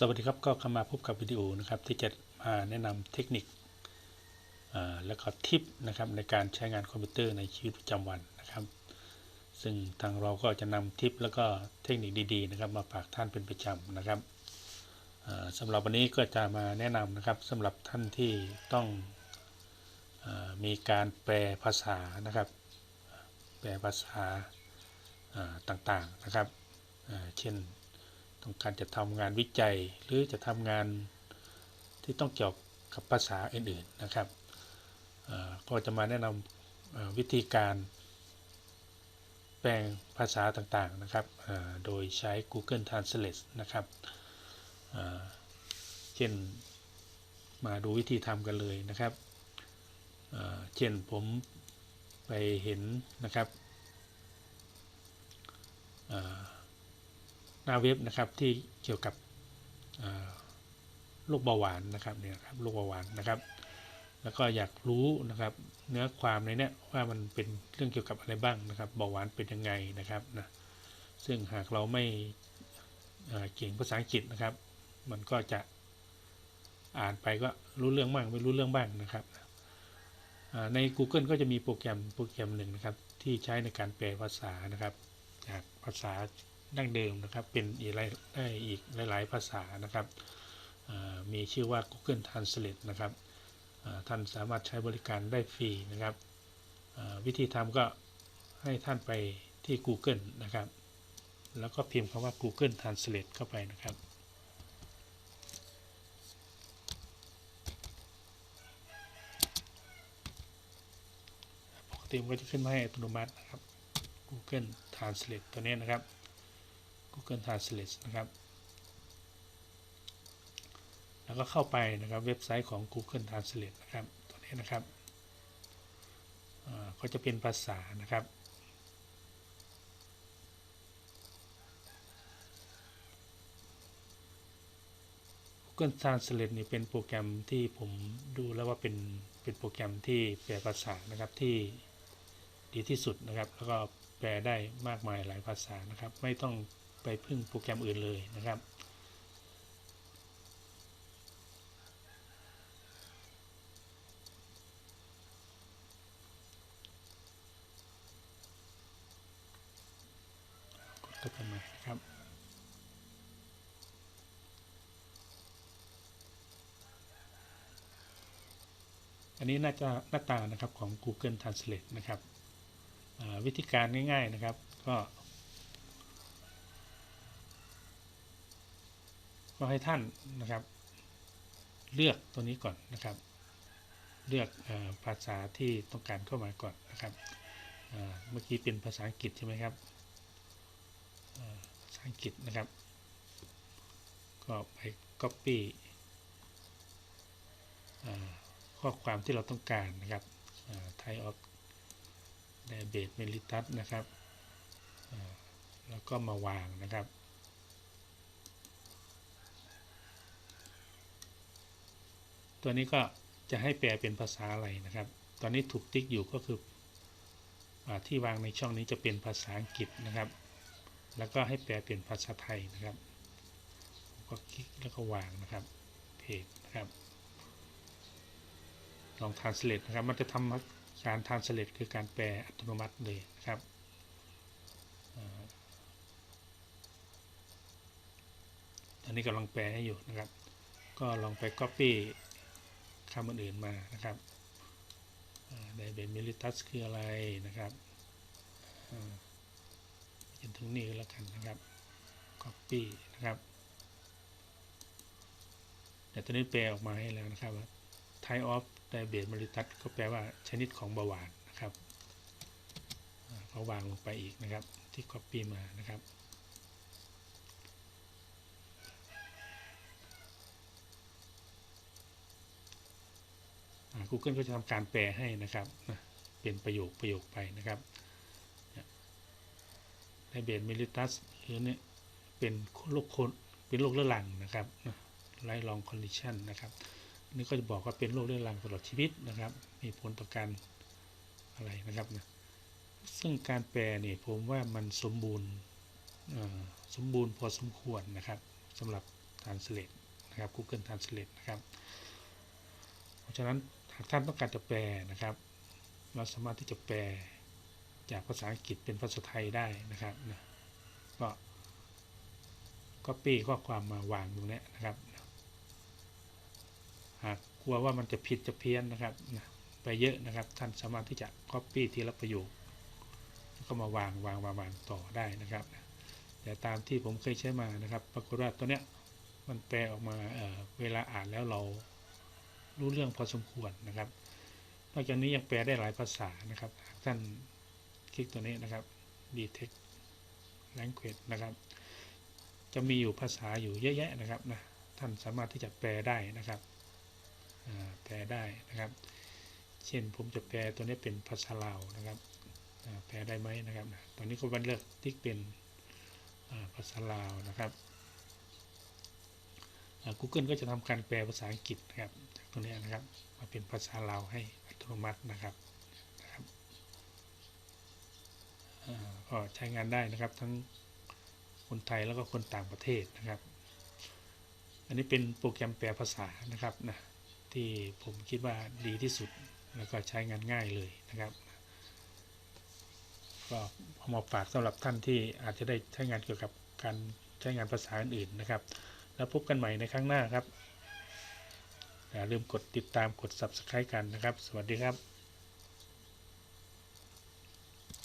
สวัสดีครับก็เข้ามาพบกับวิดีโอนะครับที่จะมาแนะนำเทคนิคแล้วก็ทิปนะครับในการใช้งานคอมพิวเตอร์ในชีวิตประจำวันนะครับ ซึ่งทางเราก็จะนำทิปแล้วก็เทคนิคดีๆนะครับมาฝากท่านเป็นประจำนะครับอ่าสำหรับวันนี้ก็จะมาแนะนำนะครับสำหรับท่านที่ต้องอมีการแปลภาษานะครับ แปลภาษาต่างๆนะครับเช่น ต้องการจะทำงานวิจัย หรือจะทำงานที่ต้องเกี่ยวกับภาษาอื่นๆนะครับก็จะมาแนะนำวิธีการแปลงภาษาต่างๆนะครับโดยใช้ Google Translate นะครับเช่นมาดูวิธีทำกันเลยนะครับเช่นผมไปเห็นนะครับ หน้าเว็บนะครับที่เกี่ยวกับโรคเบาหวานนะครับเนี่ยครับโรคเบาหวานนะครับ แล้วก็อยากรู้นะครับ เนื้อความในเนี้ยว่ามันเป็นเรื่องเกี่ยวกับอะไรบ้างนะครับเบาหวานเป็นยังไงนะครับนะซึ่งหากเราไม่เก่งภาษาอังกฤษนะครับ มันก็จะอ่านไปก็รู้เรื่องบ้างไม่รู้เรื่องบ้างนะครับใน Google ก็จะมีโปรแกรมโปรแกรมหนึ่งนะครับ ที่ใช้ในการแปลภาษานะครับ จากภาษา ดั้งเดิมนะครับ เป็นอีกหลายได้อีกหลาย ๆ ภาษานะครับมีชื่อว่า Google Translate นะครับท่านสามารถใช้บริการได้ฟรีนะครับวิธีทำก็ให้ท่านไปที่ Google นะครับ แล้วก็พิมพ์คำว่า Google Translate เข้าไปนะครับปกติมันก็จะขึ้นมาให้อัตโนมัตินะครับ Google Translate ตัวนี้นะครับ Google Translate นะครับ แล้วก็เข้าไปนะครับเว็บไซต์ของ Google Translate นะครับ ตัวนี้นะครับก็จะเป็นภาษานะครับ Google Translate นี่เป็นโปรแกรมที่ผมดูแล้วว่าเป็นเป็นโปรแกรมที่แปลภาษานะครับที่ดีที่สุดนะครับ แล้วก็แปลได้มากมายหลายภาษานะครับ ไม่ต้อง ไปพึ่งโปรแกรมอื่นเลยนะครับกดเข้าไปใหม่นะครับอันนี้น่าจะหน้าตานะครับของ Google Translate นะครับวิธีการง่ายๆนะครับ ก็ ก็ให้ท่านนะครับ เลือกตัวนี้ก่อนนะครับ เลือกอภาษาที่ต้องการเข้ามาก่อนนะครับเมื่อกี้เป็นภาษาอังกฤษใช่ไหมครับภาษาอังกฤษนะครับ ก็ไป copy ข้อความที่เราต้องการนะครับไทยออฟไดเบตเมลิตัสนะครับ แล้วก็มาวางนะครับ ตัวนี้ก็จะให้แปลเป็นภาษาอะไรนะครับ ตอนนี้ถูกติ๊กอยู่ก็คืออที่วางในช่องนี้จะเป็นภาษาอังกฤษนะครับ แล้วก็ให้แปลเป็นภาษาไทยนะครับก็คลิกแล้วก็วางนะครับเพจนะครับลอง translate นะครับ มันจะทำการ translate คือการแปลอัตโนมัติเลยนะครับอตอนนี้กำลังแปลให้อยู่นะครับ ก็ลองไป copy คำอื่นๆมานะครับไดเบนมิลิตัสคืออะไรนะครับจนถึงนี้แล้วกันนะครับ copy นะครับแต่ตอนนี้แปลออกมาให้แล้วนะครับว่า type of diabetes mellitus ก็แปลว่าชนิดของเบาหวานนะครับอ่าวางลงไปอีกนะครับที่ copy มานะครับ Google ก็จะทำการแปลให้นะครับเป็นประโยคประโยคไปนะครับไดเบตมิลิตัสหรือเนี่ยเป็นโรคคนเป็นโรคเรื้อรังนะครับไลลองคอนดิชันนะครับนี่ก็จะบอกว่าเป็นโรคเรื้อรังตลอดชีวิตนะครับ มีผลต่อการอะไรนะครับนะซึ่งการแปลเนี่ยผมว่ามันสมบูรณ์สมบูรณ์พอสมควรนะครับสำหรับ Translate นะครับ Google Translate นะครับ เพราะฉะนั้น หากท่านต้องการจะแปลนะครับ เราสามารถที่จะแปลจากภาษาอังกฤษเป็นภาษาไทยได้นะครับนะก็ก็ปี้ข้อความมาวางตรงนี้นะครับหากกลัวว่ามันจะผิดจะเพี้ยนนะครับนะไปเยอะนะครับ ท่านสามารถที่จะ copy ทีละประโยคแล้วก็มาวางวางวางวางต่อได้นะครับนะแต่ตามที่ผมเคยใช้มานะครับ ปรากฏว่าตัวเนี้ยมันแปลออกมาเเวลาอ่านแล้วเรา รู้เรื่องพอสมควรนะครับนอกจากนี้ยังแปลได้หลายภาษานะครับ ท่านคลิกตัวนี้นะครับ detect language นะครับ จะมีอยู่ภาษาอยู่เยอะแยะนะครับนะท่านสามารถที่จะแปลได้นะครับแปลได้นะครับ เช่นผมจะแปลตัวนี้เป็นภาษาลาวนะครับแปลได้ไหมนะครับตอนนี้ก็บันเลือกติ๊กเป็นภาษาลาวนะครับ Google ก็จะทำการแปลภาษาอังกฤษนะครับ ตัวนี้นะครับ มาเป็นภาษาลาวให้อัตโนมัตินะครับนะครับก็ใช้งานได้นะครับทั้งคนไทยแล้วก็คนต่างประเทศนะครับ อันนี้เป็นโปรแกรมแปลภาษานะครับนะที่ผมคิดว่าดีที่สุดแล้วก็ใช้งานง่ายเลยนะครับก็เอามาฝากสำหรับท่านที่อาจจะได้ใช้งานเกี่ยวกับการใช้งานภาษาอื่นๆนะครับ แล้วพบกันใหม่ในครั้งหน้าครับ อย่าลืมกดติดตามกด subscribe กันนะครับ สวัสดีครับ